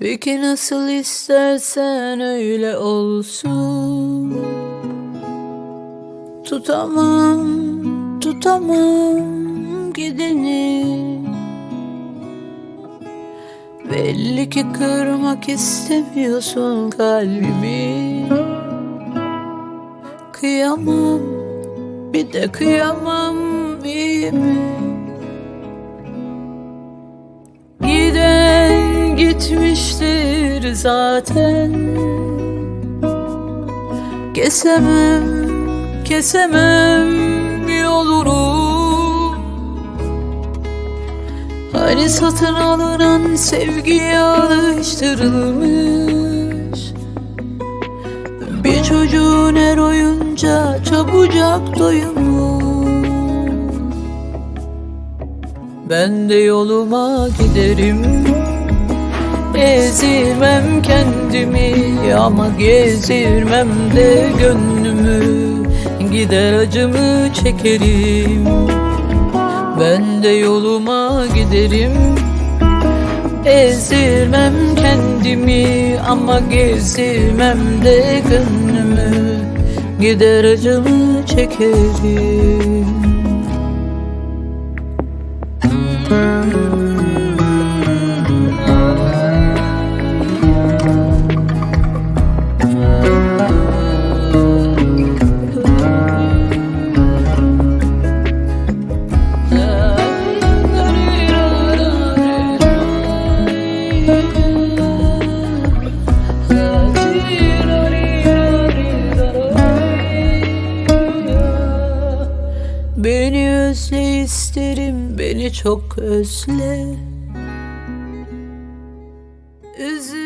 Peki nasıl istersen öyle olsun. Tutamam, tutamam gideni. Belli ki kırmak istemiyorsun kalbimi. Kıyamam, bir de kıyamam iyi mi? Zaten. Kesemem, kesemem yolunu Hani satın alınan sevgiye alıştırılmış? Bir çocuğun her oyunca çabucak doyumlu Ben de yoluma giderim Ezirmem kendimi ama gezirmem de gönlümü. Gider acımı çekerim. Ben de yoluma giderim. Ezirmem kendimi ama gezirmem de gönlümü. Gider acımı çekerim Beni özle isterim, beni çok özle. Üzül